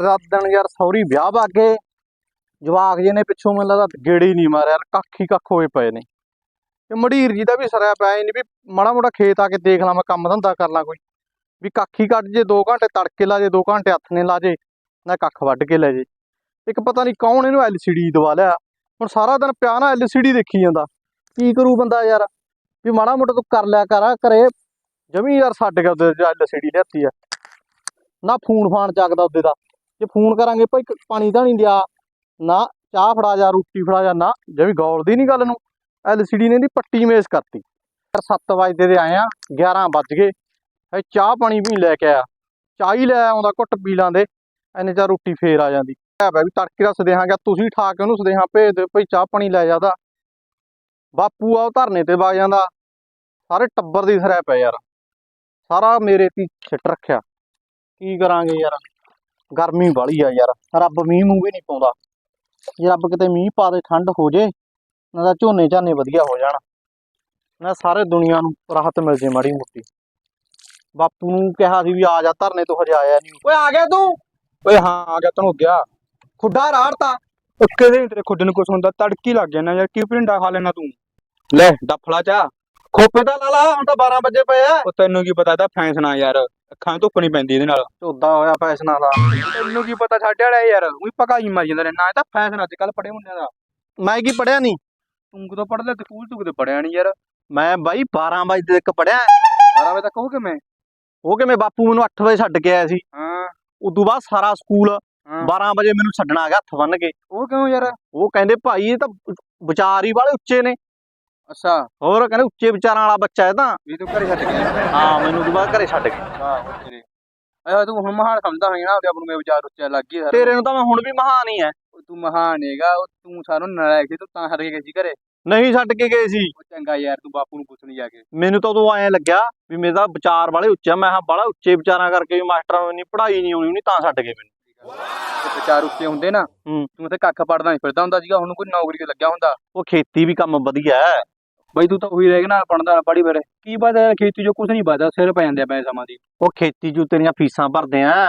ਸਾਰਾ ਦਿਨ ਯਾਰ ਸੌਰੀ, ਵਿਆਹ ਬਾਗੇ ਜਵਾਕ ਜੇ ਨੇ ਪਿੱਛੋਂ ਮੈਨੂੰ ਲੱਗਦਾ ਗੇੜੇ ਨਹੀਂ ਮਾਰਿਆ ਯਾਰ ਕੱਖ ਹੀ ਕੱਖ ਹੋਏ ਪਏ ਨੇ। ਤੇ ਮੜੀਰ ਜੀ ਦਾ ਵੀ ਸਰਿਆ ਪਿਆ ਨਹੀਂ ਵੀ ਮਾੜਾ ਮੋੜਾ ਖੇਤ ਆ ਕੇ ਦੇਖ ਲਾਂ, ਮੈਂ ਕੰਮ ਧੰਦਾ ਕਰ ਲਾਂ ਕੋਈ। ਵੀ ਕੱਖ ਹੀ ਕੱਢ ਜੇ 2 ਘੰਟੇ ਤੜਕੇ ਲਾ ਜੇ 2 ਘੰਟੇ ਹੱਥ ਨੇ ਲਾ ਜੇ, ਨਾ ਕੱਖ ਵੱਢ ਕੇ ਲੈ ਜੇ। ਇੱਕ ਪਤਾ ਨਹੀਂ ਕੌਣ ਇਹਨੂੰ LCD ਦਵਾ ਲਿਆ। ਹੁਣ ਸਾਰਾ ਦਿਨ ਪਿਆ ਨਾ LCD ਦੇਖੀ ਜਾਂਦਾ। ਕੀ ਕਰੂ ਬੰਦਾ ਯਾਰ? ਵੀ ਮਾੜਾ ਮੋਟਾ ਤੂੰ ਕਰ ਲਿਆ ਕਰ, ਘਰੇ ਜਮੀ ਯਾਰ ਛੱਡ ਗਿਆ ਉਹਦੇ LCD ਲਿਆਤੀ ਆ। ਨਾ ਫੋਨ ਫਾਨ ਚੱਕਦਾ ਉਹਦੇ ਦਾ। ਜੇ ਫੋਨ ਕਰਾਂਗੇ ਭਾਈ ਪਾਣੀ ਤਾਂ ਨਹੀਂ ਦਿਆ ਨਾ ਚਾਹ ਫੜਾ ਜਾ, ਰੋਟੀ ਫੜਾ ਜਾ, ਨਾ। ਜੇ ਜਮੀ ਗੌਲਦੀ ਨਹੀਂ ਗੱਲ ਨੂੰ LCD ਨੇ ਦੀ ਪੱਟੀ ਮੇਜ਼ ਕਰਤੀ। ਯਾਰ 7 ਵਜੇ ਦੇ ਆਏ ਆ 11 ਵੱਜ ਗਏ। ਹਏ ਚਾਹ ਪਾਣੀ ਵੀ ਲੈ ਕੇ ਆਇਆ। ਚਾਹ ਹੀ ਲੈ ਆਉਂਦਾ ਘੁੱਟ ਪੀ ਲਾਂਦੇ। ਐਨੇ ਚਾ ਰੋਟੀ ਫੇਰ ਆ ਜਾਂਦੀ। ਹੈ ਬਈ ਤੜਕੇ ਦਾ ਗਿਆ, ਤੁਸੀਂ ਠਾ ਕੇ ਉਹਨੂੰ ਸਦੇਹਾ ਭੇਜ ਦਿਓ, ਭਾਈ ਚਾਹ ਪਾਣੀ ਲੈ ਜਾਦਾ ਬਾਪੂ ਆ, ਉਹ ਧਰਨੇ ਤੇ ਵਗ ਜਾਂਦਾ। ਸਾਰੇ ਟੱਬਰ ਦੀ ਸਰਿਆ ਪਿਆ ਯਾਰ। ਸਾਰਾ ਮੇਰੇ ਤੇ ਛਿੱਟ ਰੱਖਿਆ। ਕੀ ਕਰਾਂਗੇ ਯਾਰ? ਗਰਮੀ ਵਾਲੀ ਆ ਯਾਰ। ਰੱਬ ਮੀਂਹ ਮੂੰਹ ਵੀ ਨਹੀਂ ਪਾਉਂਦਾ। ਜੇ ਰੱਬ ਕਿਤੇ ਮੀਂਹ ਪਾ ਦੇ ਠੰਡ ਹੋ ਜੇ ਨਾ ਤਾਂ ਝੋਨੇ ਝਾਨੇ ਵਧੀਆ ਹੋ ਜਾਣ। ਨਾ ਸਾਰੇ ਦੁਨੀਆ ਨੂੰ ਰਾਹਤ ਮਿਲ ਜੇ ਮਾੜੀ ਮੋਟੀ। ਬਾਪੂ ਨੂੰ ਕਿਹਾ ਸੀ ਵੀ ਆ ਜਾ ਧਰਨੇ ਤੋਂ ਹਜੇ ਆਇਆ ਨਹੀਂ। ਓਏ ਆ ਗਿਆ ਤੂੰ? ਓਏ ਹਾਂ ਆ ਗਿਆ ਤੈਨੂੰ ਗਿਆ। ਖੁੱਡਾ ਰਾੜਤਾ ਕਿਹਦੇ ਤੇਰੇ ਖੁੱਡ ਨੂੰ ਕੁਛ ਹੁੰਦਾ ਤੜਕੀ ਲੱਗ ਨਾ ਯਾਰ ਕੀ ਪਿੰਡਾ ਖਾ ਲੈਣਾ ਤੂੰ? ਲੈ ਡਫਲਾ ਚਾ ਖੋਪੇ ਤਾਂ ਲਾ ਲਾ ਹੁਣ ਤਾਂ 12 ਵਜੇ ਪਏ ਆ। ਉਹ ਤੈਨੂੰ ਕੀ ਪਤਾ ਇਹਦਾ ਫੈਂਸਣਾ ਯਾਰ। ਅੱਖਾਂ 'ਚ ਧੁੱਪ ਨਹੀਂ ਪੈਂਦੀ ਇਹਦੇ ਨਾਲ। ਝੋਦਾ ਹੋਇਆ ਫੈਸ਼ਨਾਂ ਦਾ ਤੈਨੂੰ ਕੀ ਪਤਾ ਸਾਡੇ ਵਾਲਾ ਯਾਰ ਉਹੀ ਪਕਾਈ ਮਾਰ ਜਾਂਦਾ ਰਹਿਣਾ ਇਹ ਤਾਂ ਫੈਸ਼ਨ ਅੱਜ ਕੱਲ ਪੜੇ ਮੁੰਡਿਆਂ ਦਾ। ਮੈਂ ਕੀ ਪੜਿਆ ਨਹੀਂ ਤੂੰ ਕਦੋਂ ਪੜਦਾ ਸਕੂਲ ਤੂੰ ਕਿਤੇ ਪੜਿਆ ਨਹੀਂ ਯਾਰ। ਮੈਂ ਬਾਈ 12 ਵਜੇ ਤੱਕ ਪੜਿਆ 12 ਵਜੇ ਤੱਕ ਕਹੋ ਕਿਵੇਂ ਉਹ ਕਿਵੇਂ ਬਾਪੂ ਮੈਨੂੰ 8 ਵਜੇ ਛੱਡ ਕੇ ਆਇਆ ਸੀ। ਹਾਂ। ਉਦੋਂ ਬਾਅਦ ਸਾਰਾ ਸਕੂਲ ਹਾਂ। 12 ਵਜੇ ਮੈਨੂੰ ਛੱਡਣਾ ਆ ਗਿਆ ਹੱਥ ਬੰਨ ਕੇ। ਉਹ ਕਿਉਂ ਯਾਰ? ਉਹ ਕਹਿੰਦੇ ਭਾਈ ਇਹ ਤਾਂ ਵਿਚਾਰ ਹੀ ਵਾਲੇ ਉੱਚੇ ਨੇ। ਅੱਛਾ। ਹੋਰ ਕਹਿੰਦੇ ਉੱਚੇ ਵਿਚਾਰਾਂ ਵਾਲਾ ਬੱਚਾ ਹੈ ਤਾਂ। ਵੀ ਤੂੰ ਘਰੇ ਛੱਡ ਗਿਆ। ਹਾਂ ਮੈਨੂੰ ਬਾਅਦ ਘਰੇ ਛੱਡ ਗਏ ਵਾਹ ਤੇਰੇ। ਅਰੇ ਤੂੰ ਹੁਣ ਮਹਾਨ ਸਮਝਦਾ ਹੈ ਨਾ ਆਪ ਨੂੰ ਮੇਰੇ ਵਿਚਾਰ ਉੱਚਾ ਲੱਗ ਗਈ ਤੇਰੇ ਨੂੰ ਤਾਂ ਮੈਂ ਹੁਣ ਵੀ ਮਹਾਨ ਹੀ ਐ ਤੂੰ ਮਹਾਨ ਹੈਗਾ ਉਹ ਤੂੰ ਸਾਰੋਂ ਨਲਾਇਕ ਸੀ ਤੂੰ ਤਾਂ ਹਰ ਕੇ ਸੀ ਘਰੇ। ਨਹੀਂ ਛੱਡ ਕੇ ਗਏ ਸੀ। ਉਹ ਚੰਗਾ ਯਾਰ ਤੂੰ ਬਾਪੂ ਨੂੰ ਪੁੱਛ ਨਹੀਂ ਜਾ ਕੇ। ਮੈਨੂੰ ਤਾਂ ਉਦੋਂ ਐਂ ਲੱਗਿਆ ਵੀ ਮੇਰਾ ਵਿਚਾਰ ਵਾਲੇ ਉੱਚਾ ਮੈਂ ਹਾਂ ਬੜਾ ਉੱਚੇ ਵਿਚਾਰਾਂ ਕਰਕੇ ਵੀ ਮਾਸਟਰਾਂ ਨੂੰ ਇੰਨੀ ਪੜ੍ਹਾਈ ਨਹੀਂ ਆਉਣੀ ਨਹੀਂ ਤਾਂ ਛੱਡ ਗਏ ਮੈਨੂੰ। ਤੇ ਵਿਚਾਰ ਉੱਚੇ ਹੁੰਦੇ ਨਾ ਹੂੰ। ਤੂੰ ਤੇ ਕੱਖ ਪੜਦਾ ਨਹੀਂ ਫਿਰਦਾ ਹੁੰਦਾ ਸੀਗਾ ਹੁਣ ਕੋਈ ਨੌਕਰੀ ਤੇ ਲੱਗਿਆ ਹੁੰਦਾ। ਉਹ ਖੇਤੀ ਵੀ ਕੰਮ ਵਧੀਆ ਹੈ। ਬਈ ਤੂੰ ਤਾਂ ਉਹੀ ਰਹਿ ਗਿਆ ਨਾ ਪੜਦਾ ਪੜੀ ਫਿਰ। ਕੀ ਬਾਤ ਹੈ ਖੇਤੀ ਜੋ ਕੁਝ ਨਹੀਂ ਬਾਦਾ ਸਿਰ ਪੈ ਜਾਂਦੇ ਆ ਪੈਸੇ ਸਮਾਂ ਦੀ। ਉਹ ਖੇਤੀ 'ਚ ਤੇਰੀਆਂ ਫੀਸਾਂ ਭਰਦੇ ਆ।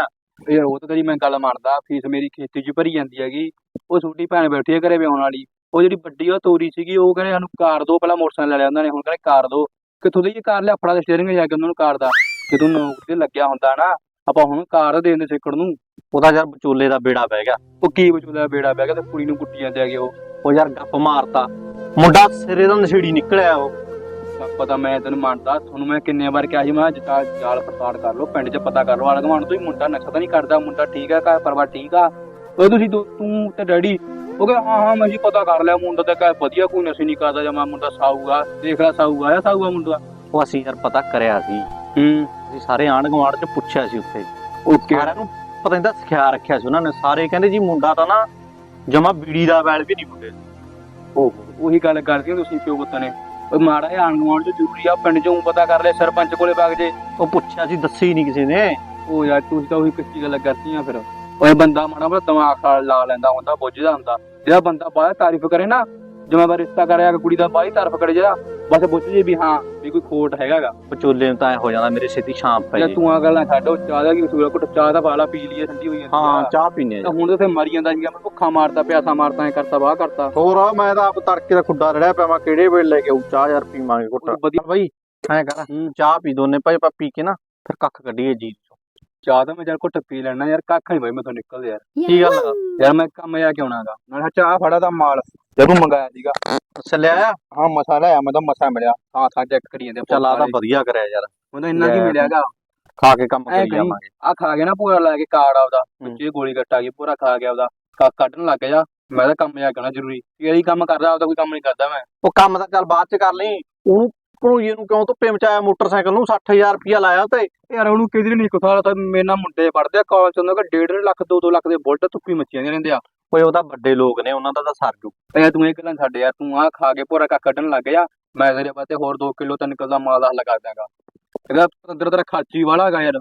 ਯਾਰ ਉਹ ਤਾਂ ਤੇਰੀ ਮੈਂ ਗੱਲ ਮੰਨਦਾ ਫੀਸ ਮੇਰੀ ਖੇਤੀ 'ਚ ਭਰੀ ਜਾਂਦੀ ਹੈਗੀ। ਉਹ ਛੋਟੀ ਭੈਣ ਬੈਠੀ ਹੈ ਘਰੇ ਵਿਆਹੁਣ ਵਾਲੀ। ਉਹ ਜਿਹੜੀ ਵੱਡੀ ਉਹ ਤੋਰੀ ਸੀਗੀ ਉਹ ਕਹਿੰਦੇ ਸਾਨੂੰ ਕਾਰ ਦੋ ਪਹਿਲਾਂ ਮੋਟਰਸਾਈਕਲ ਲੈ ਲਿਆ ਉਹਨਾਂ ਨੇ ਹੁਣ ਕਹਿੰਦੇ ਕਾਰ ਦੋ। ਕਿੱਥੋਂ ਦੀ ਇਹ ਕਾਰ ਲਿਆ? ਫੜਾ ਦੇ ਸਟੀਅਰਿੰਗ ਜਾ ਕੇ ਉਹਨਾਂ ਨੂੰ ਕਾਰ ਦਾ। ਜਦੋਂ ਨੌਕਰੀ ਤੇ ਲੱਗਿਆ ਹੁੰਦਾ ਨਾ ਆਪਾਂ ਹੁਣ ਕਾਰ ਦੇ ਦਿੰਦੇ ਸਿੱਕੜ ਨੂੰ ਉਹਦਾ ਯਾਰ ਵਿਚੋਲੇ ਦਾ ਬੇੜਾ ਪੈ ਗਿਆ। ਉਹ ਕੀ ਵਿਚੋਲਾ ਬੇੜਾ ਬਹਿ ਗਿਆ ਤੇ ਕੁੜੀ ਨੂੰ ਕੁੱਟੀ ਜਾਂਦੇ ਹੈਗੇ ਉਹ। ਉਹ ਯਾਰ ਗੱਪ ਮਾਰਤਾ। ਮੁੰਡਾ ਸਿਰੇ ਦਾ ਨਸ਼ੇੜੀ ਨਿਕਲਿਆ ਉਹ। ਪਤਾ ਮੈਂ ਤੈਨੂੰ ਮੰਨਦਾ ਤੁਹਾਨੂੰ ਮੈਂ ਕਿੰਨੇ ਵਾਰ ਕਿਹਾ ਸੀ ਮੈਂ ਜਿੱਤਾ ਜਾਲ ਪੜਤਾਲ ਕਰ ਲਓ ਪਿੰਡ 'ਚ ਪਤਾ ਕਰ ਲਓ ਆਲੇ ਗਵਾਂਡ ਤੋਂ ਹੀ ਮੁੰਡਾ ਨਸ਼ਾ ਤਾਂ ਨਹੀਂ ਕਰਦਾ ਮੁੰਡਾ ਠੀਕ ਆ ਘਰ ਪਰਿਵਾਰ ਠੀਕ ਆ। ਉਹ ਤੁਸੀਂ ਦੋ- ਤੂੰ ਤੇ ਡੈਡੀ ਉਹ ਕਹਿੰਦਾ ਹਾਂ ਹਾਂ ਮੈਂ ਜੀ ਪਤਾ ਕਰ ਲਿਆ ਮੁੰਡਾ ਤਾਂ ਕਹੇ ਵਧੀਆ ਕੋਈ ਨਸ਼ੇ ਨਹੀਂ ਕਰਦਾ ਜਮਾ ਮੁੰਡਾ ਸਾਊਗਾ ਦੇਖ ਲੈ ਸਾਊ ਆਇਆ ਸਾਊਗਾ ਮੁੰਡਾ। ਉਹ ਅਸੀਂ ਯਾਰ ਪਤਾ ਕਰਿਆ ਸੀ। ਹੂੰ। ਅਸੀਂ ਸਾਰੇ ਆਂਢ ਗੁਆਂਢ 'ਚ ਪੁੱਛਿਆ ਸੀ ਉੱਥੇ। ਓਕੇ ਸਾਰਿਆਂ ਨੂੰ ਪਤਾ ਨਹੀਂ ਦੱਸ ਖਿਆਲ ਰੱਖਿਆ ਸੀ ਉਹਨਾਂ ਨੇ। ਸਾਰੇ ਕਹਿੰਦੇ ਜੀ ਮੁੰਡਾ ਤਾਂ ਨਾ ਜਮਾ ਬੀੜੀ ਦਾ ਵੈਲ ਵੀ ਨਹੀਂ ਮੁੰਡੇ। ਉਹ ਉਹੀ ਗੱਲ ਕਰਦੇ ਹੋ ਤੁਸੀਂ ਪਿਓ ਪੁੱਤ ਨੇ? ਉਹ ਮਾੜਾ ਜਿਹਾ ਆਂਗਵਾਨ ਚ ਜ਼ਰੂਰੀ ਆ ਪਿੰਡ ਚੋਂ ਪਤਾ ਕਰ ਲਿਆ ਸਰਪੰਚ ਕੋਲੇ ਵਗ ਜੇ। ਉਹ ਪੁੱਛਿਆ ਸੀ ਦੱਸੀ ਹੀ ਨਹੀਂ ਕਿਸੇ ਨੇ। ਉਹ ਯਾਰ ਤੁਸੀਂ ਤਾਂ ਉਹੀ ਕੱਚੀ ਗੱਲ ਕਰਤੀਆਂ ਫਿਰ। ਉਹ ਬੰਦਾ ਮਾੜਾ ਮੋਟਾ ਦਿਮਾਗ ਨਾਲ ਲਾ ਲੈਂਦਾ ਹੁੰਦਾ ਬੁੱਝਦਾ ਹੁੰਦਾ। ਜਿਹੜਾ ਬੰਦਾ ਬਾਹਰ ਤਾਰੀਫ ਕਰੇ ਨਾ ਜਿਵੇਂ ਮੈਂ ਰਿਸ਼ਤਾ ਕਰਿਆ ਕੁੜੀ ਦਾ ਬਾਹਰ ਤਾਰੀਫ ਕਰੇ ਜਿਹੜਾ ਬਸ ਬੁੱਝ ਜੇ ਵੀ ਹਾਂ ਵੀ ਕੋਈ ਖੋਟ ਹੈਗਾਗਾ। ਵਿਚੋਲੇ ਨੂੰ ਤਾਂ ਐ ਹੋ ਜਾਂਦਾ ਮੇਰੇ ਛੇਤੀ ਸ਼ਾਮ ਪੈ ਜੇ ਜੇ। ਤੂੰ ਆ ਗੱਲਾਂ ਛੱਡੋ ਚਾਹ ਦਾ ਕੀ ਆ? ਘੁੱਟ ਚਾਹ ਦਾ ਪਾਲਾ ਪੀ ਲਈਏ ਠੰਡੀ ਹੋਈ ਜਾਂਦੀ ਹਾਂ ਆ। ਚਾਹ ਪੀਨੇ ਤਾਂ ਹੁਣ ਤਾਂ ਉੱਥੇ ਮਰੀ ਜਾਂਦਾ ਸੀਗਾ ਮੈਂ ਭੁੱਖਾ ਮਾਰਤਾ ਪਿਆਸਾ ਮਾਰਤਾ ਐ ਕਰਤਾ ਵਾਹ ਕਰਤਾ। ਹੋਰ ਮੈਂ ਤਾਂ ਆਪ ਤੜਕੇ ਦਾ ਖੁੱਡਾ ਰੜਿਆ ਪਿਆ ਮੈਂ ਕਿਹੜੇ ਵੇਲੇ ਲੈ ਕੇ ਆਉ ਚਾਹ ਯਾਰ ਪੀਵਾਂਗੇ ਘੁੱਟ। ਵਧੀਆ। ਬਾਈ ਐ ਕਰ ਹੂੰ। ਚਾਹ ਪੀ ਦੋਨੇ ਭਾਈ ਆਪਾਂ ਪੀ ਕੇ ਨਾ ਫਿਰ ਕੱਖ ਕੱਢੀਏ ਜੀ। ਚਾਹ ਤਾਂ ਮੈਂ ਚੱਲ ਘੁੱਟ ਪੀ ਲੈਣਾ ਯਾਰ ਕੱਖ ਨਹੀਂ ਬਈ ਮੈਥੋਂ ਨਿਕਲਦੇ ਯਾਰ। ਕੀ ਗੱਲ ਆ? ਯਾਰ ਮੈਂ ਕੰਮ ਜਾ ਕੇ ਆਉਣਾਗਾ। ਨਾਲ ਚਾਹ ਫੜਾ ਦਾ ਮਾਲ। ਜਦੋਂ ਮੰਗਾਇਆ ਸੀਗਾ। ਅੱਛਾ ਲਿਆ ਹਾਂ ਮਸਾਲਾ ਆ ਮੈਂ ਤਾਂ ਮਸਾ ਮਿਲਿਆ। ਥਾਂ ਥਾਂ ਚੈੱਕ ਕਰੀ ਜਾਂਦੇ ਚੱਲ ਆ ਤਾਂ ਵਧੀਆ ਕਰਿਆ ਯਾਰ। ਮੈਨੂੰ ਇੰਨਾ ਕੀ ਲੈ। ਮਿਲਿਆਗਾ। ਖਾ ਕੇ ਕੰਮ ਐ ਕਰੀ ਕਰੀ। ਜਾਵਾਂਗੇ। ਆ ਖਾ ਗਿਆ ਨਾ ਪੂਰਾ ਲੈ ਕੇ ਕਾਰਡ ਆਪਦਾ ਹੂੰ। ਵਿੱਚੇ ਗੋਲੀ ਕੱਟ ਆ ਗਈ ਪੂਰਾ ਖਾ ਗਿਆ ਆਪਦਾ। ਕਾ ਕੱਢਣ ਲੱਗ ਗਿਆ। ਮੈਂ ਤਾਂ ਕੰਮ ਜਾ ਕੇ ਆਉਣਾ ਜ਼ਰੂਰੀ। ਇਹੀ ਕੰਮ ਕਰਦਾ ਆਪਦਾ ਕੋਈ ਕੰਮ ਨਹੀਂ ਕਰਦਾ ਮੈਂ। ਉਹ ਕੰਮ ਤਾਂ ਚੱਲ ਬਾਅਦ ਚ ਕਰ ਲਈ। ਉਹਨੂੰ ਭਣੋਈਏ ਨੂੰ ਕਿਉਂ ਧੁੱਪੇ ਮਚਾਇਆ ਮੋਟਰਸਾਈਕਲ ਨੂੰ? 60000 ਰੁਪਇਆ ਲਾਇਆ ਤੇ। ਯਾਰ ਉਹਨੂੰ ਕਿਧਰ ਨਹੀਂ ਕੁਥਾਲਾ ਤਾਂ ਮੇਰੇ ਨਾਲ ਮੁੰਡੇ ਪੜਦੇ ਆ ਕਾਲਜ ਚ ਉਹਨਾਂ ਦਾ 1.5 ਲੱਖ 2-2 ਲੱਖ ਦੇ ਬੁਲਟ ਧੁੱਪੀ ਮੱਚੀਆਂ ਰਹਿੰਦੇ ਆ। ਓਏ ਉਹ ਤਾਂ ਵੱਡੇ ਲੋਕ ਨੇ ਉਹਨਾਂ ਦਾ ਤਾਂ ਸਰ ਜੂ। ਐ ਤੂੰ ਇਹ ਗੱਲਾਂ ਛੱਡ ਯਾਰ ਤੂੰ ਆ ਖਾ ਕੇ ਪੂਰਾ ਕਾ ਕੱਢਣ ਲੱਗ ਜਾ ਮੈਂ ਤੇਰੇ ਵਾਸਤੇ ਹੋਰ 2 ਕਿਲੋ ਤਾਂ ਨਿਕਲਦਾ ਮਾਲ ਦਾ ਹੱਲ ਕਰ ਦਾਂਗਾ ਇਹਦਾ ਅੰਦਰ ਤੇਰਾ ਖਰਚੀ ਵਾਲਾ ਹੈਗਾ ਯਾਰ।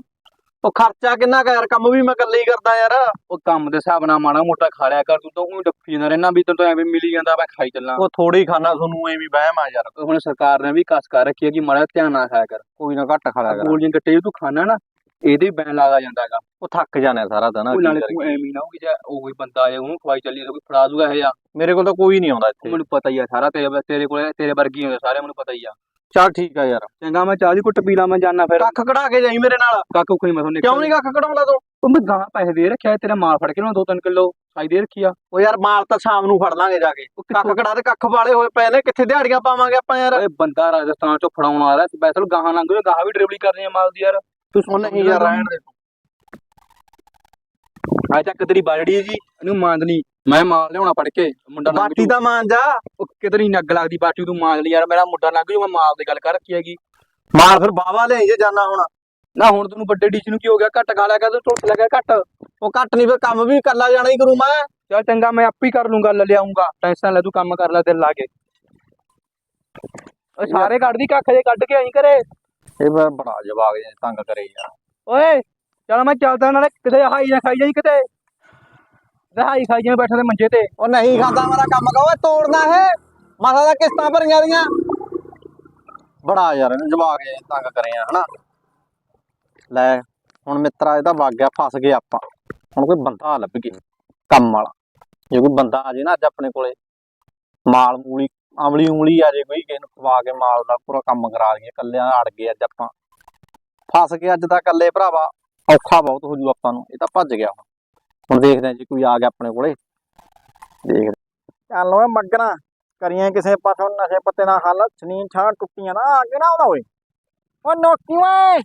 ਉਹ ਖਰਚਾ ਕਿੰਨਾ ਕੁ ਯਾਰ ਕੰਮ ਵੀ ਮੈਂ ਇਕੱਲੇ ਹੀ ਕਰਦਾ ਯਾਰ। ਉਹ ਕੰਮ ਦੇ ਹਿਸਾਬ ਨਾਲ ਮਾੜਾ ਮੋਟਾ ਖਾ ਲਿਆ ਕਰ ਤੂੰ ਤਾਂ ਉਹੀ ਡੱਫੀ ਜਾਂਦਾ ਰਹਿਣਾ ਵੀ ਤੈਨੂੰ ਤਾਂ ਐਵੇਂ ਮਿਲੀ ਜਾਂਦਾ ਮੈਂ ਖਾਈ ਚੱਲਾਂ। ਉਹ ਥੋੜੀ ਖਾਣਾ ਤੁਹਾਨੂੰ ਐਵੇਂ ਵਹਿਮ ਆ ਯਾਰ। ਹੁਣ ਸਰਕਾਰ ਨੇ ਵੀ ਕਸ ਕਰ ਰੱਖੀ ਹੈ ਕਿ ਮਾੜਾ ਧਿਆਨ ਨਾਲ ਖਾਇਆ ਕਰ। ਕੋਈ ਨਾ ਘੱਟ ਖਾ ਲਿਆ ਕਰ। ਗੋਲੀਆਂ ਜੇ ਤੂੰ ਖਾਣਾ ਨਾ ਇਹਦੇ ਵੀ ਬੈਨ ਲਾਗਾ ਜਾਂਦਾਗਾ ਉਹ ਥੱਕ ਜਾਣਾ ਸਾਰਾ ਦਿਨ ਉਹ ਨਾਲੇ। ਤੂੰ ਐਵੇਂ ਨਾ ਹੋਊਗੀ ਜੇ ਉਹੀ ਬੰਦਾ ਆਏ ਉਹਨੂੰ ਖਵਾਈ ਚੱਲੀ ਕੋਈ ਫੜਾ ਦੂਗਾ ਇਹ ਆ ਮੇਰੇ ਕੋਲ ਤਾਂ ਕੋਈ ਨਹੀਂ ਆਉਂਦਾ ਇੱਥੇ। ਮੈਨੂੰ ਪਤਾ ਹੀ ਆ ਸਾਰਾ ਤੇਰੇ ਤੇਰੇ ਕੋਲੇ ਤੇਰੇ ਵਰਗੀ ਹੁੰਦੇ ਸਾਰੇ ਮੈਨੂੰ ਪਤਾ ਹੀ ਆ। ਚੱਲ ਠੀਕ ਆ ਯਾਰ। ਚੰਗਾ ਮੈਂ ਚਾਹ ਦੀ ਘੁੱਟ ਪੀ ਲਾਂ ਮੈਂ ਜਾਣਾ ਫਿਰ। ਕੱਖ ਕਢਾ ਕੇ ਜਾਈ ਮੇਰੇ ਨਾਲ। ਕਾਕੂ ਕੋਈ ਮੈਂ ਤੁਹਾਨੂੰ ਕਿਉਂ ਨਹੀਂ ਕੱਖ ਕਢਾਉਂਦਾ ਤੂੰ? ਉਹ ਮੈਂ ਗਾਂ ਪੈਸੇ ਦੇ ਰੱਖਿਆ ਤੇਰਾ ਮਾਲ ਫੜ ਕੇ ਨਾ 2-3 ਕਿਲੋ ਸਾਈ ਦੇ ਰੱਖੀ ਆ। ਉਹ ਯਾਰ ਮਾਲ ਤਾਂ ਸ਼ਾਮ ਨੂੰ ਫੜ ਲਾਂਗੇ ਜਾ ਕੇ। ਕੱਖ ਕਢਾ ਦੇ ਕੱਖ ਵਾਲੇ ਹੋਏ ਪਏ ਨੇ ਕਿੱਥੇ ਦਿਹਾੜੀਆਂ ਪਾਵਾਂਗੇ ਆਪਾਂ ਯਾਰ? ਓਏ ਬੰਦਾ ਰਾਜਸਥਾਨ ਚੋਂ ਫੜਾਉਣ ਵਾਲਾ ਸਪੈਸ਼ਲ ਗਾਹਾਂ ਲੰਘ ਗਾਹਾਂ ਵੀ ਡਿਲੀਵਰੀ ਕਰਨੀ ਆ ਮਾਲ ਦੀ ਯਾਰ। ਤੂੰ ਉਹ ਨਹੀਂ ਯਾਰ ਰਹਿਣ ਦੇ ਆ ਚੱਕ ਤੇਰੀ ਬਾਲੜੀ ਜੀ ਇਹਨੂੰ ਮਾਂਦਨੀ ਮੈਂ ਮਾਲ ਲਿਆਉਣਾ ਫੜ ਕੇ ਮੁੰਡਾ ਲੰਘ ਬਾਟੀ ਜੂ। ਦਾ ਮਾਨ ਜਾ। ਉਹ ਕਿਤੇ ਨਹੀਂ ਅੱਗ ਲੱਗਦੀ ਬਾਟੀ ਤੂੰ ਮਾਂਦ ਲਈ ਯਾਰ ਮੇਰਾ ਮੁੰਡਾ ਲੰਘ ਜੂ ਮੈਂ ਮਾਲ ਦੀ ਗੱਲ ਕਰ ਰੱਖੀ ਹੈਗੀ। ਮਾਲ ਫਿਰ ਬਾਵਾ ਲੈ ਜੇ ਜਾਣਾ ਹੁਣ। ਨਾ ਹੁਣ ਤੈਨੂੰ ਵੱਡੇ ਡੀਚ ਨੂੰ ਕੀ ਹੋ ਗਿਆ ਘੱਟ ਖਾ ਲਿਆ ਕਰ ਤੂੰ ਟੁੱਟ ਲੱਗਾ ਘੱਟ। ਉਹ ਘੱਟ ਨਹੀਂ ਫਿਰ ਕੰਮ ਵੀ ਕੱਲਾ ਜਾਣਾ ਹੀ ਕਰੂ ਮੈਂ। ਚੱਲ ਚੰਗਾ ਮੈਂ ਆਪੇ ਹੀ ਕਰ ਲੂੰਗਾ ਲੈ ਲਿਆਉਂਗਾ ਟੈਨਸ਼ਨ ਲੈ ਤੂੰ ਕੰਮ ਕਰ ਲੈ ਦਿਲ ਲਾ ਕੇ। ਓ ਸਾਰੇ ਕੱਢਦੀ ਕੱਖ ਜੇ ਕੱਢ ਕੇ ਆਈ ਘਰੇ। ਇਹ ਬੜਾ ਜਵਾਗ ਜੇ ਤੰਗ ਕਰੇ ਯਾਰ। ਓਏ ਚੱਲ ਮੈਂ ਚੱਲਦਾ ਨਾਲੇ ਕਿਤੇ ਹਾਈ ਨਾ ਖਾਈ ਜਾਈ ਕਿਤੇ। ਰਹਾਈ ਖਾਈ ਜਾਈ, ਬੈਠਾ ਤੇ ਮੰਜੇ ਤੇ। ਉਹ ਨਹੀਂ ਖਾਂਦਾ ਮੇਰਾ ਕੰਮ ਕਹੋ ਤੋੜਨਾ ਹੈ ਮਾਸਾ ਦਾ ਕਿਸ਼ਤਾਂ ਭਰੀਆਂ ਦੀਆਂ। ਬੜਾ ਯਾਰ, ਇਹਨੂੰ ਜਵਾਗ ਜੇ ਤੰਗ ਕਰੇ ਆ, ਹਨਾ। ਲੈ, ਹੁਣ ਮਿੱਤਰਾ, ਇਹਦਾ ਵਗ ਗਿਆ, ਫਸ ਗਏ ਆਪਾਂ। ਹੁਣ ਕੋਈ ਬੰਦਾ ਲੱਭ ਗਿਆ ਕੰਮ ਵਾਲਾ। ਜੇ ਕੋਈ ਬੰਦਾ ਆ ਜੇ ਨਾ ਅੱਜ ਆਪਣੇ ਕੋਲੇ, ਮਾਲ ਮੂਲੀ ਆਮਲੀ ਉਂਗਲੀ ਆ ਜੇ ਕੋਈ, ਕਿਸੇ ਨੂੰ ਖਵਾ ਕੇ ਮਾਲ ਦਾ ਪੂਰਾ ਕੰਮ ਕਰਾ ਲਈਏ ਕੱਲਿਆਂ ਅੜ ਗਏ ਅੱਜ ਆਪਾਂ। ਫਸ ਗਏ ਅੱਜ ਦਾ ਕੱਲੇ ਭਰਾਵਾ। ਔਖਾ ਬਹੁਤ ਹੋ ਜੂ ਆਪਾਂ ਨੂੰ ਇਹ ਤਾਂ ਭੱਜ ਗਿਆ ਹੁਣ। ਹੁਣ ਦੇਖਦੇ ਹਾਂ ਜੀ ਕੋਈ ਆ ਗਿਆ ਆਪਣੇ ਕੋਲੇ। ਦੇਖਦੇ ਚੱਲ ਓਏ ਮੱਗਣਾ ਕਰੀਆਂ ਕਿਸੇ ਪਾਸੋਂ ਨਸ਼ੇ ਪੱਤੇ ਨਾਲ ਹੱਲ ਛਨੀਨ ਛਾਂ ਟੁੱਟੀਆਂ ਨਾ ਆ ਕਿਹੜਾ ਆਉਂਦਾ ਓਏ। ਓ ਨੋਕੀ ਓਏ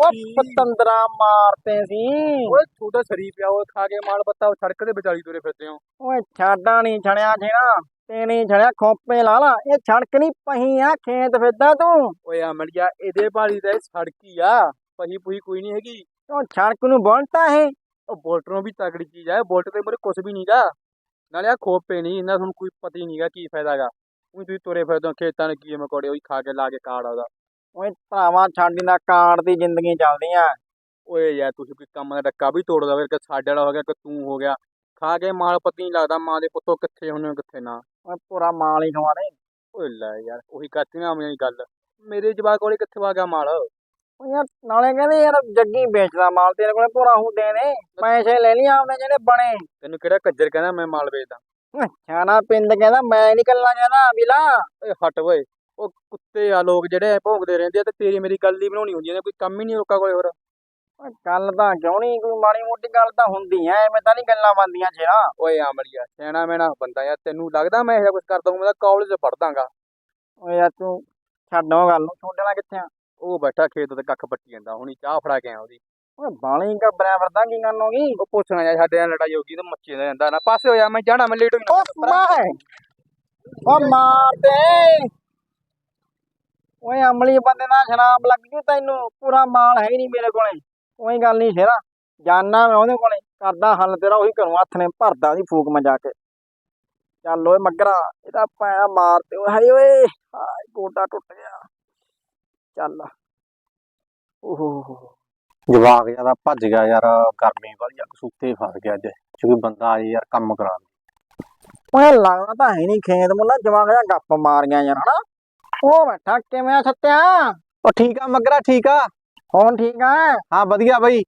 ਓ ਪਤੰਦਰਾ ਮਾਰਤੇ ਸੀ। ਓਏ ਛੋਟਾ ਸ਼ਰੀਫ ਪਿਆ ਉਹ ਖਾ ਕੇ ਮਾਲ ਪੱਤਾ ਸੜਕ ਦੇ ਵਿਚਾਲੀ ਤੁਰੇ ਫਿਰਦੇ ਹੋ। ਓਏ ਛਾਡਾ ਨਹੀਂ ਛਣਿਆ ਛੇਣਾ ਤੇ ਨਹੀਂ ਛਣਿਆ ਖੋਪੇ ਲਾ ਲਾ ਇਹ ਛੜਕ ਨਹੀਂ ਪਹੀ ਆ ਖੇਤ ਫਿਰਦਾ ਤੂੰ। ਓਏ ਅਮਲੀਆ ਇਹਦੇ ਭਾਲੀ ਦਾ ਇਹ ਸੜਕੀ ਆ ਪਹੀ ਪੁਹੀ ਕੋਈ ਨਹੀਂ ਹੈਗੀ। ਉਹ ਛੜਕ ਨੂੰ ਬੋਲਤਾ ਹੈ ਉਹ ਬੋਲਟਰੋਂ ਵੀ ਤਗੜੀ ਚੀਜ਼ ਆ ਬੋਲਟ ਤੇ ਮੇਰੇ ਕੁਝ ਵੀ ਨਹੀਂਗਾ। ਨਾਲੇ ਆ ਖੋਪੇ ਨਹੀਂ ਇਹਨਾਂ ਤੁਹਾਨੂੰ ਕੋਈ ਪਤਾ ਹੀ ਨਹੀਂਗਾ ਕੀ ਫਾਇਦਾਗਾ ਉਹ ਤੁਸੀਂ ਤੁਰੇ ਫਿਰਦੇ ਹੋ ਖੇਤਾਂ ਨੇ ਕੀ ਮਕੌੜੇ ਉਹੀ ਖਾ ਕੇ ਲਾ ਕੇ ਕਾੜ ਆਉਦਾ। ਓਏ ਭਰਾਵਾ ਛਾਡੀ ਨਾ ਕਾੜ ਦੀ ਜ਼ਿੰਦਗੀ ਚੱਲਦੀਆਂ। ਓਏ ਯਾਰ ਤੁਸੀਂ ਕੋਈ ਕੰਮ ਦਾ ਡੱਕਾ ਵੀ ਤੋੜ ਦਵੇ ਕਿ ਸਾਡੇ ਵਾਲਾ ਹੋ ਗਿਆ ਕਿ ਤੂੰ ਹੋ ਗਿਆ। ਖਾ ਕੇ ਮਾਲ ਪਤੀ ਨਹੀਂ ਲੱਗਦਾ ਮਾਂ ਦੇ ਪੁੱਤੋਂ ਕਿੱਥੇ ਹੁੰਨੇ ਕਿੱਥੇ ਨਾ। ਓਏ ਪੂਰਾ ਮਾਲ ਹੀ ਖਵਾ ਦੇ ਓਏ ਲੈ ਯਾਰ ਉਹੀ ਕਰਤੀਆਂ ਆਮੀਆਂ ਦੀ ਗੱਲ। ਮੇਰੇ ਜਵਾਕ ਕੋਲੇ ਕਿੱਥੇ ਆ ਗਿਆ ਮਾਲ? ਯਾਰ ਨਾਲੇ ਕਹਿੰਦੇ ਯਾਰ ਜੱਗੀ ਵੇਚਦਾ ਮਾਲ ਤੇਰੇ ਕੋਲੇ ਪੂਰਾ ਹੂ ਦੇ ਦੇ ਪੈਸੇ ਲੈ ਲਈ ਆਪਨੇ ਜਿਹੜੇ ਬਣੇ। ਤੈਨੂੰ ਕਿਹੜਾ ਕੱਜਰ ਕਹਿੰਦਾ ਮੈਂ ਮਾਲ ਵੇਚਦਾ? ਛਾਣਾ ਪਿੰਡ ਕਹਿੰਦਾ ਮੈਂ ਨਹੀਂ ਕੱਲਾ ਕਹਿੰਦਾ ਬਿਲਾ ਓਏ ਹਟ ਓਏ ਉਹ ਕੁੱਤੇ ਆ ਲੋਕ ਜਿਹੜੇ ਭੌਂਕਦੇ ਰਹਿੰਦੇ ਆ ਤੇ ਤੇਰੀ ਮੇਰੀ ਗੱਲ ਹੀ ਬਣਾਉਣੀ ਹੁੰਦੀ ਆ ਕੋਈ ਕੰਮ ਹੀ ਨਹੀਂ ਲੋਕਾਂ ਕੋਲੇ ਹੋਰ। ਗੱਲ ਤਾਂ ਕਿਉਂ ਨਹੀਂ ਕੋਈ ਮਾੜੀ ਮੋਟੀ ਗੱਲ ਤਾਂ ਹੁੰਦੀ ਐ ਐਵੇਂ ਤਾਂ ਨਹੀਂ ਗੱਲਾਂ ਬੰਦੀਆਂ ਛੇੜਾ। ਓਏ ਆਮਲੀਆ ਸਿਆਣਾ ਮੈਣਾ ਬੰਦਾ ਯਾਰ ਤੈਨੂੰ ਲੱਗਦਾ ਮੈਂ ਇਹੋ ਕੁਝ ਕਰਦਾ ਮੈਂ ਤਾਂ ਕਾਲਜ ਪੜਦਾਗਾ ਓਏ ਯਾਰ ਤੂੰ ਛੱਡੋ ਗੱਲ ਨੂੰ ਛੋਡੇ ਨਾਲ ਕਿੱਥੇ ਆ? ਉਹ ਬੈਠਾ ਖੇਤ ਤੇ ਕੱਖ ਪੱਟੀ ਜਾਂਦਾ, ਹੁਣੀ ਚਾਹ ਫੜਾ ਕੇ ਆਇਆ ਉਹਦੀ। ਓਏ ਬਾਲੀ ਘਬਰਿਆ ਫਿਰਦਾ ਕੀ ਗੱਲ ਉਹ ਪੁੱਛਣਾ ਯਾਰ ਸਾਡੇ ਨਾਲ ਲੜਾਈ ਹੋ ਗਈ ਤੇ ਮੱਚੇ ਦਾ ਜਾਂਦਾ ਨਾ। ਪਾਸੇ ਹੋਇਆ ਮੈਂ ਜਾਣਾ, ਮੈਂ ਲੇਟ ਹੋ ਓ ਓ ਮਾਰ ਓਏ ਅਮਲੀ ਬੰਦੇ ਨਾਲ ਸ਼ਰਾਬ ਲੱਗ ਜੂ ਤੈਨੂੰ, ਪੂਰਾ ਮਾਲ ਹੈ ਹੀ ਨਹੀਂ ਮੇਰੇ ਕੋਲੇ। ਕੋਈ ਗੱਲ ਨਹੀਂ ਸ਼ੇਰਾ ਜਾਨਾ ਮੈਂ ਉਹਦੇ ਕੋਲੇ। ਕਰਦਾ ਹੱਲ ਤੇਰਾ, ਉਹੀ ਘਰੋਂ ਹੱਥ ਨੇ ਭਰਦਾ ਦੀ ਫੂਕ ਮੈਂ ਜਾ ਕੇ। ਚੱਲ ਓਏ ਮੱਗਰਾ, ਇਹਦਾ ਪਾਇਆ ਮਾਰ ਤੇ ਓਏ, ਹਾਏ ਓਏ, ਹਾਏ ਗੋਡਾ ਟੁੱਟ ਗਿਆ। ਚੱਲ। ਓਹੋ। ਜਵਾਕ ਜ਼ਿਆਦਾ ਭੱਜ ਗਿਆ ਯਾਰ ਗਰਮੀ ਵਾਲੀ ਆ ਸੁੱਤੇ ਫਸ ਗਿਆ ਅੱਜ। ਜੇ ਕੋਈ ਬੰਦਾ ਆਏ ਯਾਰ ਕੰਮ ਕਰਾ ਓਏ ਲੱਗਦਾ ਤਾਂ ਹੈ ਨਹੀਂ ਖੇਤ ਮੁੱਲਾ ਜਵਾਕ ਜਿਹਾ ਗੱਪ ਮਾਰੀਆਂ ਯਾਰ ਹਨਾ? ਉਹ ਬੈਠਾ ਕਿਵੇਂ ਆ ਸੱਤਿਆ? ਉਹ ਠੀਕ ਆ ਮਗਰਾ ਠੀਕ ਆ? ਹੁਣ ਠੀਕ ਆ? ਹਾਂ ਵਧੀਆ ਬਈ।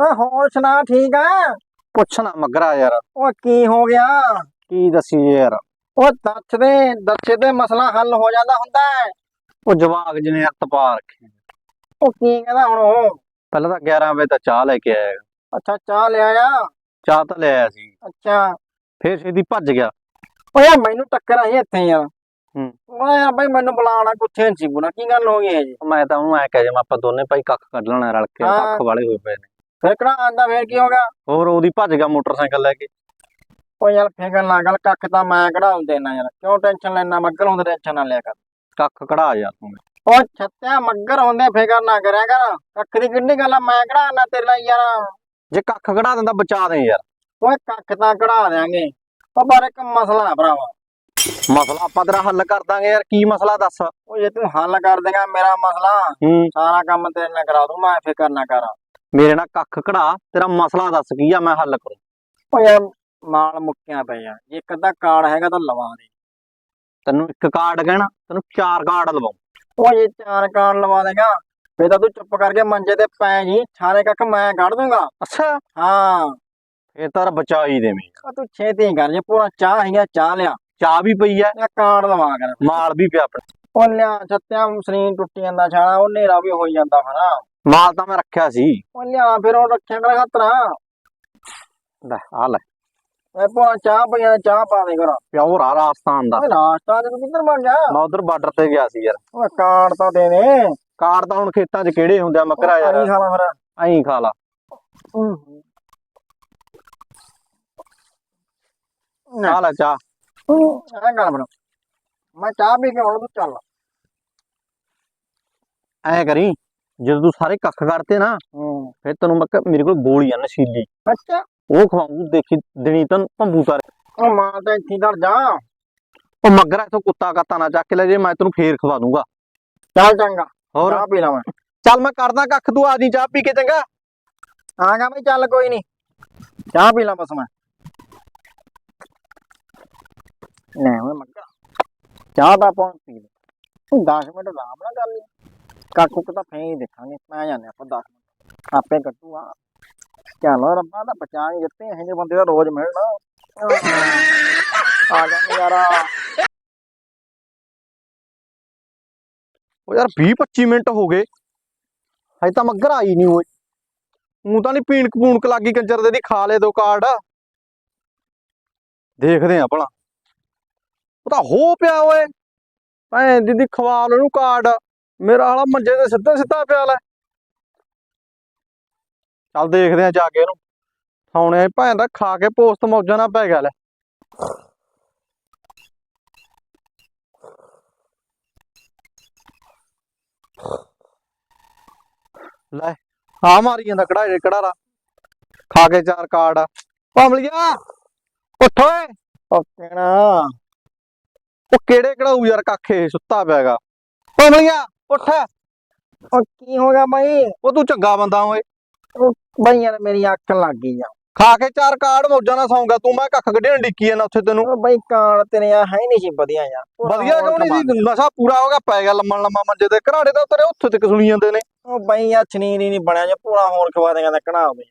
ਓਏ ਹੋਰ ਸੁਣਾ ਠੀਕ ਆ? ਪੁੱਛਣਾ ਮਗਰਾ ਯਾਰ। ਉਹ ਕੀ ਹੋ ਗਿਆ? ਕੀ ਦੱਸੀਏ ਯਾਰ। ਉਹ ਦੱਸ ਦੇ ਦੱਸੇ ਤੇ ਮਸਲਾ ਹੱਲ ਹੋ ਜਾਂਦਾ ਹੁੰਦਾ ਹੈ। ਉਹ ਜਵਾਕ ਜਿਹਨੇ ਹੱਥ ਪਾ ਰੱਖੇ ਉਹ ਕੀ ਕਹਿੰਦਾ ਹੁਣ ਉਹ? ਪਹਿਲਾਂ ਤਾਂ 11 ਵਜੇ ਤਾਂ ਚਾਹ ਲੈ ਕੇ ਆਇਆ ਅੱਛਾ ਚਾਹ ਲਿਆ ਆ ਚਾਹ ਤਾਂ ਲੈ ਆਇਆ ਸੀ। ਅੱਛਾ। ਫੇਰ ਸਿੱਧੀ ਭੱਜ ਗਿਆ। ਓਏ ਯਾਰ ਮੈਨੂੰ ਟੱਕਰ ਆਈ ਇੱਥੇ ਯਾਰ। ਹੂੰ। ਉਹ ਯਾਰ ਬਈ ਮੈਨੂੰ ਬੁਲਾਣਾ ਕੁੱਥੇ ਸੀ ਬੁਣਾ। ਕੀ ਗੱਲ ਹੋ ਗਈ ਹੈ ਜੀ? ਮੈਂ ਤਾਂ ਉਹਨੂੰ ਐ ਕਹਿ ਜਾਵਾਂ ਆਪਾਂ ਦੋਨੇ ਭਾਈ ਕੱਖ ਕੱਢ ਲੈਣਾ ਰਲ ਕੇ ਹਾਂ। ਕੱਖ ਵਾਲੇ ਹੋਏ ਪਏ ਨੇ। ਫਿਰ ਕਿਹੜਾ ਆਂਦਾ ਫੇਰ ਕੀ ਹੋ ਗਿਆ? ਹੋਰ ਉਹਦੀ ਭੱਜ ਗਿਆ ਮੋਟਰਸਾਈਕਲ ਲੈ ਕੇ। ਓ ਯਾਰ ਫਿਕਰ ਨਾ ਗੱਲ ਕੱਖ ਤਾਂ ਮੈਂ ਕਢਾ ਦੇਣਾ ਯਾਰ। ਕਿਉਂ ਟੈਨਸ਼ਨ ਲੈਣਾ? ਮੱਗਰ ਹੁੰਦੇ ਟੈਨਸ਼ਨ ਨਾ ਲਿਆ ਕਰ। ਕੱਖ ਕਢਾ ਯਾਰ ਤੂੰ ਓ ਛੱਤਿਆ ਮੱਗਰ ਹੁੰਦੇ ਫਿਕਰ ਨਾ ਕਰਿਆ ਕਰ। ਕੱਖ ਦੀ ਕਿੰਨੀ ਗੱਲ ਆ ਮੈਂ ਕਢਾਣਾ ਤੇਰੇ ਲਈ ਯਾਰ। ਜੇ ਕੱਖ ਕਢਾ ਦਿੰਦਾ ਬਚਾ ਦੇ ਯਾਰ। ਓਏ ਕੱਖ ਤਾਂ ਕਢਾ ਦਿਆਂਗੇ। ਉਹ ਪਰ ਇੱਕ ਮਸਲਾ ਹੈ ਭਰਾਵਾ। ਮਸਲਾ ਆਪਾਂ ਤੇਰਾ ਹੱਲ ਕਰ ਦਾਂਗੇ ਯਾਰ ਕੀ ਮਸਲਾ ਦੱਸ? ਉਹ ਜੇ ਤੂੰ ਹੱਲ ਕਰ ਦੇਗਾ ਮੇਰਾ ਮਸਲਾ ਸਾਰਾ ਕੰਮ ਤੇਰੇ ਨਾਲ ਕਰਾ ਦੂੰ ਮੈਂ ਫਿਕਰ ਨਾ ਕਰ। ਮੇਰੇ ਨਾਲ ਕੱਖ ਕਢਾ ਤੇਰਾ ਮਸਲਾ ਦੱਸ ਕੀ ਆ ਮੈਂ ਹੱਲ ਕਰੂੰ। ਓ ਯਾਰ ਮਾਲ ਮੁੱਕਿਆ ਪਿਆ ਜੇ ਇੱਕ ਅੱਧਾ ਕਾਰਡ ਹੈਗਾ ਤਾਂ ਲਵਾ ਦੇ। ਤੈਨੂੰ ਇੱਕ ਕਾਰਡ ਕਹਿਣਾ ਤੈਨੂੰ ਚਾਰ ਕਾਰਡ ਲਵਾਉ। ਉਹ ਜੇ ਚਾਰ ਕਾਰਡ ਲਵਾ ਦੇਗਾ ਫੇਰ ਤਾਂ ਤੂੰ ਚੁੱਪ ਕਰਕੇ ਮੰਜੇ ਤੇ ਪੈ ਜੀ ਸਾਰੇ ਕੱਖ ਮੈਂ ਕੱਢ ਦੂੰਗਾ। ਅੱਛਾ। ਹਾਂ। ਇਹ ਤਾਂ ਬਚਾ ਹੀ ਦੇਵੇਂ ਤੂੰ ਛੇਤੀ ਕਰ ਜੇ ਪੂਰਾ ਚਾਹ ਹੈਗਾ ਚਾਹ ਲਿਆ। ਚਾਹ ਵੀ ਪਈ ਐ ਇਹ ਕਾਰਡ ਲਵਾ ਕਰ ਮਾਲ ਵੀ ਪਿਆ ਆਪਣਾ। ਉਹ ਲਿਆ ਛੱਤਿਆਂ ਸਰੀਰ ਟੁੱਟ ਜਾਂਦਾ ਛਾਣਾ ਉਹ ਨੇਰਾ ਵੀ ਹੋ ਜਾਂਦਾ ਹਨਾ ਮਾਲ ਤਾਂ ਮੈਂ ਰੱਖਿਆ ਸੀ। ਉਹ ਲਿਆ ਫਿਰ ਉਹ ਰੱਖਿਆ ਕਰ ਖਤਰਾ ਲੈ ਆ ਲੈ। ਇਹ ਪੂਰਾ ਚਾਹ ਪਈਆਂ ਚਾਹ ਪਾ ਦੇ ਕਰ। ਪਿਓਰ ਆ ਰਾਜਸਥਾਨ ਦਾ। ਓਏ ਨਾਸ਼ਤਾ ਤੇ ਤੂੰ ਕਿੱਧਰ ਬਣ ਗਿਆ? ਮੈਂ ਉਧਰ ਬਾਰਡਰ ਤੇ ਗਿਆ ਸੀ ਯਾਰ। ਓਏ ਕਾਰਡ ਤਾਂ ਦੇ ਦੇ ਕਾਰ ਤਾਂ ਹੁਣ ਖੇਤਾਂ 'ਚ ਕਿਹੜੇ ਹੁੰਦੇ ਆ ਮੱਕਰਾ ਯਾਰ। ਪਾਣੀ ਖਾਣਾ ਫਿਰ। ਐਂ ਖਾ ਲਾ। ਆ ਲੈ ਚਾਹ। ਐ ਗੱਲ ਬਣਾ। ਮੈਂ ਚਾਹ ਪੀ ਕੇ ਤੂੰ ਚੱਲ। ਐਂ ਕਰੀ ਜਦੋਂ ਤੂੰ ਸਾਰੇ ਕੱਖ ਕਰਤੇ ਨਾ ਫਿਰ ਤੈਨੂੰ ਮੈਂ ਮੇਰੇ ਕੋਲ ਗੋਲੀ ਆ ਨਸ਼ੀਲੀ। ਅੱਛਾ। ਉਹ ਖਵਾਉਂਗਾ ਦੇਖੀ ਦਿਨੀ ਤੈਨੂੰ ਭੰਬੂ ਤਾਰੇ। ਉਹ ਮਾਂ ਤਾਂ ਇੱਥੇ ਦਰ ਜਾ। ਉਹ ਮੱਗਰਾ ਇਥੋਂ ਕੁੱਤਾ ਕਾਤਾ ਨਾ ਚੱਕ ਲੈ ਜੇ ਮੈਂ ਤੈਨੂੰ ਫੇਰ ਖਵਾ ਦੂੰਗਾ। ਚੱਲ ਚੰਗਾ। ਹੋਰ? ਚਾਹ ਪੀ ਲਵਾਂ ਚੱਲ ਮੈਂ ਕਰਦਾ ਕੱਖ ਤੂੰ ਆ ਜੀ ਚਾਹ ਪੀ ਕੇ ਚੰਗਾ। ਆ ਬਈ ਚੱਲ ਕੋਈ ਨਹੀਂ ਚਾਹ ਪੀ ਲਾਂ ਬਸ ਮੈਂ। ਲੈ ਓਏ ਮੱਗਾ ਚਾਹ ਤਾਂ ਆਪਾਂ ਪੀ ਲੈ ਤੂੰ 10 ਮਿੰਟ ਆਰਾਮ ਨਾਲ ਕਰ ਲਈ। ਕਾਕੂ ਤਾਂ ਫੇਂ ਹੀ ਦੇਖਾਂਗੇ। ਮੈਂ ਜਾਂਦੇ ਆਪਾਂ 10 ਮਿੰਟ। ਆਪੇ ਕੱਟੂ ਆ ਚਲੋ ਰੱਬਾ ਦਾ ਬਚਾ ਨਹੀਂ ਦਿੱਤੇ ਜਿਹੇ ਬੰਦੇ ਦਾ ਰੋਜ਼ ਮਿਲਣਾ। ਆ ਜਾ ਯਾਰਾ ਉਹ ਯਾਰ 20 25 ਮਿੰਟ ਹੋ ਗਏ। ਹਜੇ ਤਾਂ ਮੱਗਰ ਆਈ ਨਹੀਂ ਓਏ। ਉਹ ਤਾਂ ਨਹੀਂ ਪੀਣਕ ਪੂਣਕ ਲੱਗੀ, ਕੰਜਰ ਦੇ ਦੀ ਖਾ ਲੈ ਦੋ ਕਾਰਡ। ਦੇਖਦੇ ਆ ਭਲਾ। ਉਹ ਤਾਂ ਹੋ ਪਿਆ ਓਏ। ਭੈਣ ਦੀ ਦੀ ਖਵਾ ਕਾਰਡ। ਮੇਰਾ ਹਾਲਾ ਮੰਜੇ ਤੇ ਸਿੱਧਾ ਸਿੱਧਾ ਪਿਆ ਲੈ। ਚੱਲ ਦੇਖਦੇ ਆ ਜਾ ਕੇ ਇਹਨੂੰ। ਸੌਣੇ ਭੈਣ ਦਾ ਖਾ ਕੇ ਪੋਸਟ ਮੌਜਾਂ ਨਾਲ ਪੈ ਗਿਆ ਲੈ। ਲੈ ਆ ਮਾਰੀ ਜਾਂਦਾ ਕੜਾ ਕੜਾਰਾ ਖਾ ਕੇ ਚਾਰ ਕਾਰਡ ਭਮਲੀਆ ਉੱਠ ਓਏ। ਉਹ ਕਿਹੜੇ ਕਢਾਊ ਯਾਰ ਕਾਖੇ ਸੁੱਤਾ ਪਿਆਗਾ ਭਮਲੀਆ ਉੱਠ। ਉਹ ਕੀ ਹੋ ਗਿਆ ਬਾਈ? ਉਹ ਤੂੰ ਚੰਗਾ ਬੰਦਾ ਓਏ। ਬਾਈ ਯਾਰ ਮੇਰੀ ਅੱਖ ਲੱਗ ਗਈ ਆ ਖਾ ਕੇ ਚਾਰ ਕਾਰਡ ਮੌਜਾਂ ਨਾਲ ਸੌਂਗਾ ਤੂੰ ਮੈਂ ਕੱਖ ਕੱਢਣ ਡਿੱਕੀ ਜਾਂਦਾ ਉੱਥੇ ਤੈਨੂੰ। ਉਹ ਬਾਈ ਕਾਂ ਤੇਰੇ ਆ ਹੈ ਨਹੀਂ ਸੀ ਵਧੀਆ ਯਾਰ। ਵਧੀਆ ਕਿਉਂ ਨਹੀਂ। ਸੀ ਨਸ਼ਾ ਪੂਰਾ ਹੋ ਗਿਆ ਪੈ ਗਿਆ ਲੰਮਣ ਲੰਮਾ ਮੰਜੇ ਤੇ। ਘਰਾੜੇ ਤਾਂ ਤੇਰੇ ਉੱਥੇ ਤੱਕ ਸੁਣੀ ਜਾਂਦੇ ਨੇ। ਉਹ ਬਾਈ ਆ ਛਨੀਰ ਹੀ ਨਹੀਂ ਬਣਿਆ ਜੇ ਪੂਰਾ ਹੋਰ ਖਵਾ ਦੇਗਾ ਤਾਂ ਕਢਾ ਬਈ।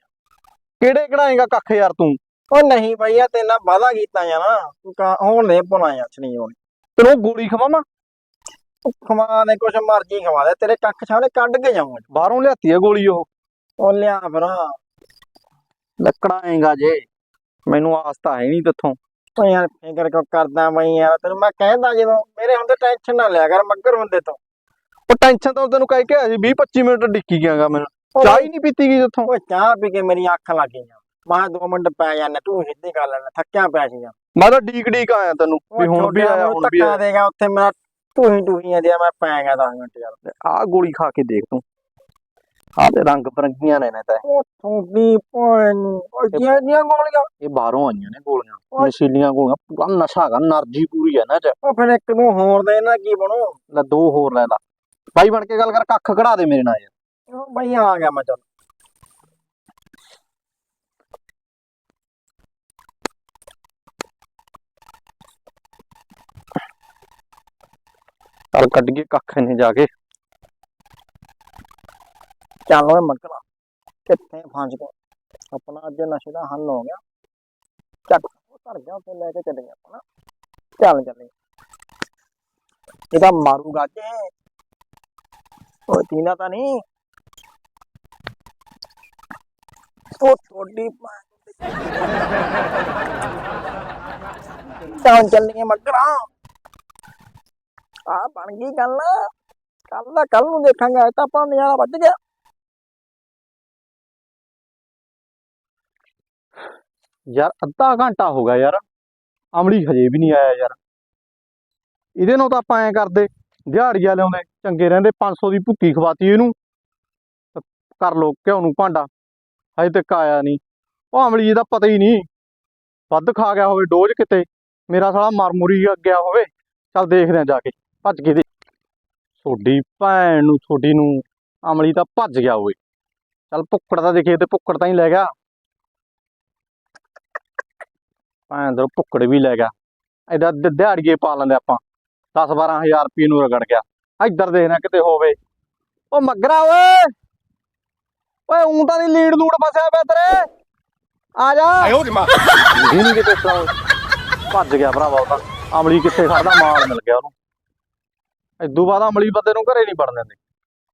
ਕਿਹੜੇ ਕਢਾਏਗਾ ਕੱਖ ਯਾਰ ਤੂੰ? ਉਹ ਨਹੀਂ ਬਾਈ ਆ ਤੇਰੇ ਨਾਲ ਵਾਦਾ ਕੀਤਾ ਜਾਂ ਨਾ ਤੂੰ ਕਾ ਹੁਣ ਦੇ ਪੁਣਾ ਆ ਛਨੀਰ ਹੁਣ। ਤੈਨੂੰ ਗੋਲੀ ਖਵਾਵਾਂ? ਖਵਾ ਦੇ ਕੁਛ ਮਰਜ਼ੀ ਖਵਾ ਦੇ। ਤੇਰੇ ਕੱਖ ਛਾਲੇ ਕੱਢ ਕੇ ਜਾਊਂਗਾ। ਬਾਹਰੋਂ ਲਿਆਤੀ ਆ ਗੋਲੀ ਉਹ। ਉਹ ਲਿਆ ਫਿਰ ਲੱਕੜਾਏਗਾ ਜੇ। ਮੈਨੂੰ ਆਸ ਤਾਂ ਹੈ ਨਹੀਂ ਤੇਥੋਂ। ਉਹ ਯਾਰ ਫਿਕਰ ਕਿਉਂ ਕਰਦਾ ਬਾਈ ਯਾਰ? ਤੈਨੂੰ ਮੈਂ ਕਹਿੰਦਾ ਜਦੋਂ ਮੇਰੇ ਹੁੰਦੇ ਟੈਨਸ਼ਨ ਨਾ ਲਿਆ ਕਰ ਮੱਗਰ ਹੁੰਦੇ ਤੋਂ। ਉਹ ਟੈਨਸ਼ਨ ਤਾਂ ਤੈਨੂੰ ਕਹਿ ਕੇ ਆਇਆ ਸੀ 20 25 ਮਿੰਟ ਡਿੱਕੀ ਗਿਆਗਾ ਮੈਨੂੰ। ਚਾਹ ਹੀ ਨਹੀਂ ਪੀਤੀ ਗਈ ਤੇਥੋਂ। ਉਹ ਚਾਹ ਪੀ ਕੇ ਮੇਰੀ ਅੱਖ ਲੱਗ ਗਈ ਮੈਂ ਦੋ ਮਿੰਟ ਪੈ ਜਾਣਾ ਤੂੰ ਸਿੱਧੀ ਕਰ ਲੈਣਾ ਥੱਕਿਆ ਪਿਆ ਸੀ ਮੈਂ ਤਾਂ ਡੀਕ ਡੀਕ ਆਇਆ ਤੈਨੂੰ ਵੀ ਹੁਣ ਵੀ ਆਇਆ ਹੁਣ ਵੀ ਧੱਕਾ ਦੇਗਾ ਉੱਥੇ ਮੇਰਾ ਟੂਹੀ ਟੂਹੀਆਂ ਦਿਆ ਮੈਂ ਪੈ ਗਿਆ 10 ਮਿੰਟ ਯਾਰ। ਆਹ ਗੋਲੀ ਖਾ ਕੇ ਦੇਖ ਤੂੰ। ਆ ਤੇ ਰੰਗ ਬਰੰਗੀਆਂ ਨੇ ਨੇ ਤਾਂ। ਇਹ। ਤੁਹਾਡੀ ਭੈਣ ਨੂੰ। ਉਹ ਜਿਹੜੀਆਂ ਜਿਹੜੀਆਂ ਗੋਲੀਆਂ। ਇਹ ਬਾਹਰੋਂ ਆਈਆਂ ਨੇ ਗੋਲੀਆਂ। ਨਸ਼ੀਲੀਆਂ ਗੋਲੀਆਂ। ਪੂਰਾ ਨਸ਼ਾ ਹੈਗਾ ਨਰਜੀ ਪੂਰੀ ਹੈ ਨਾ ਚ। ਉਹ ਫਿਰ ਇੱਕ ਨੂੰ ਹੋਰ ਦੇ ਨਾ ਕੀ ਬਣੂ? ਲੈ ਦੋ ਹੋਰ ਲੈ ਲਾ। ਬਾਈ ਬਣ ਕੇ ਗੱਲ ਕਰ ਕੱਖ ਕਢਾ ਦੇ ਮੇਰੇ ਨਾਲ ਯਾਰ। ਉਹ ਬਈ ਆ ਗਿਆ ਮੈਂ ਚੱਲ। ਕੱਢ ਕੇ ਕੱਖ ਨੇ ਜਾ ਕੇ। ਚੱਲ ਓਏ ਮੱਕਰਾ ਕਿੱਥੇ ਫਾਂਜ ਗਿਆ ਆਪਣਾ ਅੱਜ ਨਸ਼ੇ ਦਾ ਹੱਲ ਹੋ ਗਿਆ। ਚੱਕ ਉਹ ਧਰ ਗਿਆ, ਉੱਥੇ ਲੈ ਕੇ ਚੱਲੇ ਗਿਆ ਆਪਣਾ। ਚੱਲ ਚੱਲੇ। ਇਹਦਾ ਮਾਰੂਗਾ ਜੇ ਉਹ ਤੀਨਾ ਤਾਂ ਨਹੀਂ। ਉਹ ਥੋੜੀ ਚੱਲ ਚੱਲੀਏ ਮੱਕਰਾ ਆ ਬਣ ਗਈ ਗੱਲ। ਕੱਲ ਦਾ ਕੱਲ ਨੂੰ ਦੇਖਾਂਗੇ, ਅੱਜ ਤਾਂ ਆਪਾਂ ਨਜ਼ਾਰਾ ਵੱਜ ਗਿਆ। ਯਾਰ ਅੱਧਾ ਘੰਟਾ ਹੋ ਗਿਆ ਯਾਰ। ਅਮਲੀ ਹਜੇ ਵੀ ਨਹੀਂ ਆਇਆ ਯਾਰ। ਇਹਦੇ ਨਾਲ ਤਾਂ ਆਪਾਂ ਐ ਕਰਦੇ ਦਿਹਾੜੀਆ ਲਿਆਉਂਦੇ ਚੰਗੇ ਰਹਿੰਦੇ 500 ਦੀ ਭੁੱਕੀ ਖਵਾਤੀ ਇਹਨੂੰ। ਕਰ ਲੋ ਘਿਓ ਨੂੰ ਭਾਂਡਾ। ਹਜੇ ਤੱਕ ਆਇਆ ਨਹੀਂ। ਉਹ ਅਮਲੀ, ਇਹਦਾ ਪਤਾ ਹੀ ਨਹੀਂ। ਵੱਧ ਖਾ ਗਿਆ ਹੋਵੇ ਡੋਜ਼ ਕਿਤੇ। ਮੇਰਾ ਸਾਲਾ ਮਰਮੁਰੀ ਗਿਆ ਹੋਵੇ। ਚੱਲ ਦੇਖਦੇ ਆ ਜਾ ਕੇ। ਭੱਜ ਕੇ ਦੇ। ਛੋਡੀ ਭੈਣ ਨੂੰ ਛੋਡੀ ਨੂੰ ਅਮਲੀ ਤਾਂ ਭੱਜ ਗਿਆ ਹੋਵੇ। ਚੱਲ ਭੁੱਕੜ ਤਾਂ ਦੇਖੇ ਤੇ ਭੁੱਕੜ ਤਾਂ ਹੀ ਲੈ ਗਿਆ। ਦਾ ਭੁੱਕੜ ਵੀ ਲੈ ਗਿਆ। ਦ- ਦਿਹਾੜੀਏ ਪਾ ਲੈਂਦੇ ਆਪਾਂ। 10 12000 ਰੁਪਏ ਨੂੰ ਰਗੜ ਗਿਆ। ਇੱਧਰ ਦੇਖਣਾ ਕਿਤੇ ਹੋਵੇ। ਉਹ ਮੱਗਰਾ ਓਏ! ਓਏ ਉਂ ਤਾਂ ਨਹੀਂ ਲੀਡ ਲੂੜ ਫਸਿਆ ਪਿਆ ਤੇਰੇ। ਆ ਜਾ। ਇਹ ਨਹੀਂ ਕਿਤੇ ਸਰਾਉ ਭੱਜ ਗਿਆ ਭਰਾਵਾ ਉਹ ਤਾਂ। ਅਮਲੀ ਕਿੱਥੇ ਖੜਦਾ? ਮਾਲ ਮਿਲ ਗਿਆ ਉਹਨੂੰ। ਇਦੋਂ ਬਾਅਦ ਅਮਲੀ ਬੰਦੇ ਨੂੰ ਘਰੇ ਨਹੀਂ ਵੜਨ ਦਿੰਦੇ।